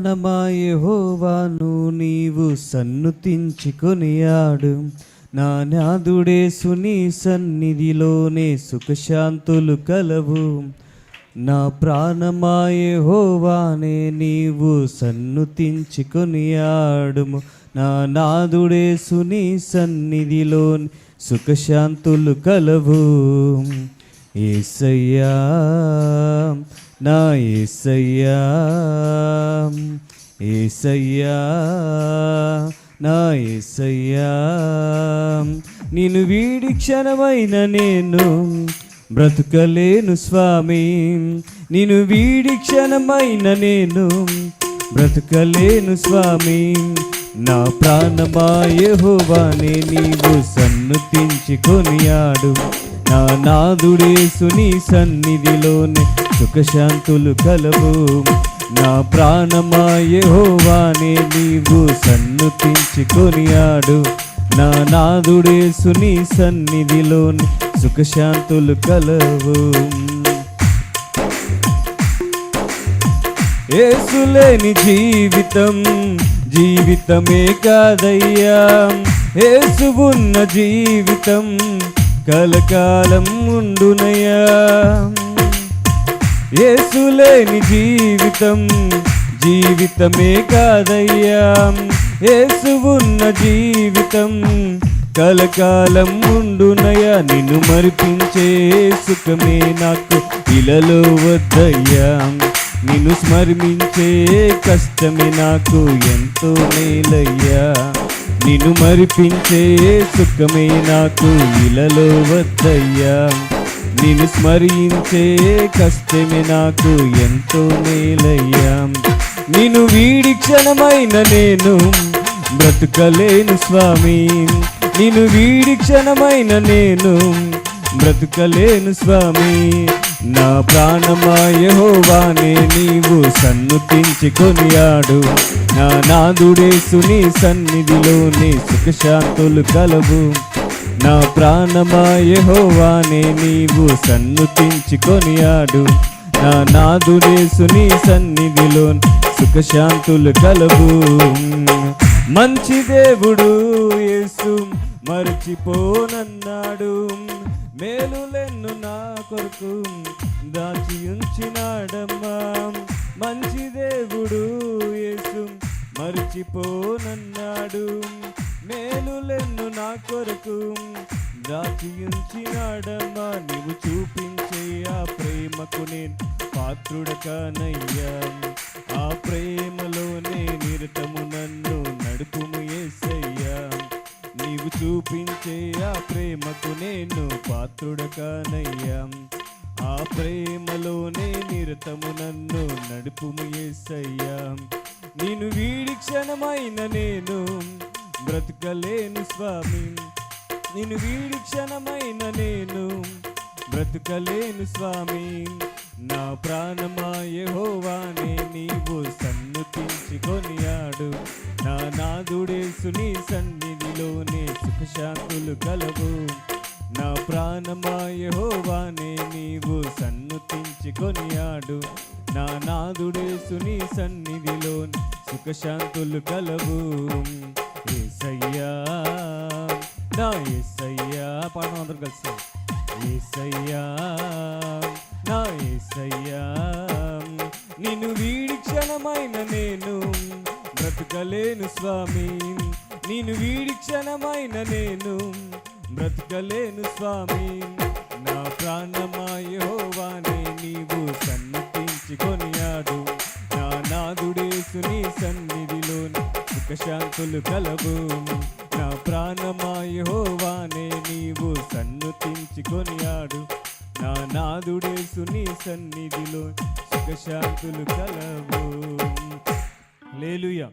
యెహోవాను నీవు సన్నుతించుకొనియాడు. నా నాదుడేసు నీ సన్నిధిలోనే సుఖశాంతులు కలవు. నా ప్రాణమాయహోవానే నీవు సన్నుతించుకొనియాడుము నా నాదుడేసు నీ సన్నిధిలోని సుఖశాంతులు కలవు. ఏసయ్యా నా ఏసయ్యా ఏసయ్యా నా ఏసయ్యా. నేను వీడి క్షణమైన నేను బ్రతుకలేను స్వామి. నేను వీడి క్షణమైన నేను బ్రతుకలేను స్వామి. నా ప్రాణమాయహోవానే నీవు సన్నుతించి కొనియాడు. నా నాదుడేసుని సన్నిధిలోనే సుఖశాంతులు కలవు. నా ప్రాణమాయహోవానే నీవు సన్నుతించి కొనియాడు. నా నాదుడేసుని సన్నిధిలోని సుఖశాంతులు కలవు. ఏసులేని జీవితం జీవితమే కాదయ్యా. ఏసు ఉన్న జీవితం కలకాలం ఉండునయ్యా ఏసులేని జీవితం జీవితమే కాదయ్యా. ఏసువున్న జీవితం కలకాలం ఉండునయ్యా నిన్ను మరిపించే సుఖమే నాకు ఇలలో వద్దయ్యా. నిన్ను స్మరించే కష్టమే నాకు ఎంతో మేలయ్యా. నిన్ను మరిపించే సుఖమే నాకు ఇలలో వద్దయ్యా. నిన్ను స్మరించే కష్టమే నాకు ఎంతో మేలయ్యా. నిన్ను వీడి క్షణమైన నేను బ్రతుకలేను స్వామి. నిన్ను వీడి క్షణమైన నేను బ్రతుకలేను స్వామి. నా ప్రాణమాయహోవానే నీవు సన్నుతించి కొనియాడు. నా నాదుడేసు నీ సన్నిధిలోని సుఖశాంతులు కలవు. నా ప్రాణమాయహోవానే నీవు సన్నుతించి కొనియాడు. నా నాదుడేసు నీ సన్నిధిలో సుఖశాంతులు కలవు. మంచి దేవుడు యేసు మరచిపోనన్నాడు. మేలులెన్ను నా కొరకు దాచి ఉంచినాడమ్మా. మంచి దేవుడు యేసు మేలు మేలులెన్ను నా కొరకు దాచి ఉంచినాడమ్మా. నీవు చూపించే ఆ ప్రేమకు నేను పాత్రుడకానయ్యా. ఆ ప్రేమ చూపించే ఆ ప్రేమకు నేను పాత్రుడకానయ్యా. ఆ ప్రేమలోనే నిరతము నన్ను నడుపుము ఏసయ్యా. నేను వీడి క్షణమైన నేను బ్రతకలేను స్వామి. నేను వీడి క్షణమైన నేను బ్రతకలేను స్వామి. నా ప్రాణమాయహోవానే నీవు సన్నుతించి కొనియాడు. నా నాదుడేసు నీ నీలోనే సుఖశాంతులు కలవు. నా ప్రాణమాయహోవానే నీవు సన్నుతించి కొనియాడు. నా నాదుడేసు నీ సన్నిధిలో సుఖశాంతులు కలవు. ఏసయ్యా నా ఏసయ్యా పాడడం అందరూ కలిసి. ఏసయ్యా నా ఏసయ్యా నిన్ను వీడి క్షణమైన నేను బ్రతకలేను స్వామి. నేను వీడి క్షణమైన నేను బ్రతకలేను స్వామి. నా ప్రాణమాయోవానే నీవు సన్నిధించి కొనియాడు. నా నాదుడేసు నీ సన్నిధిలోని సుఖశాంతులు కలవు. నా ప్రాణమాయోవానే నీవు సన్నుతించి కొనియాడు. నా నాదుడేసు నీ సన్నిధిలో సుఖశాంతులు కలవు. లేలుయా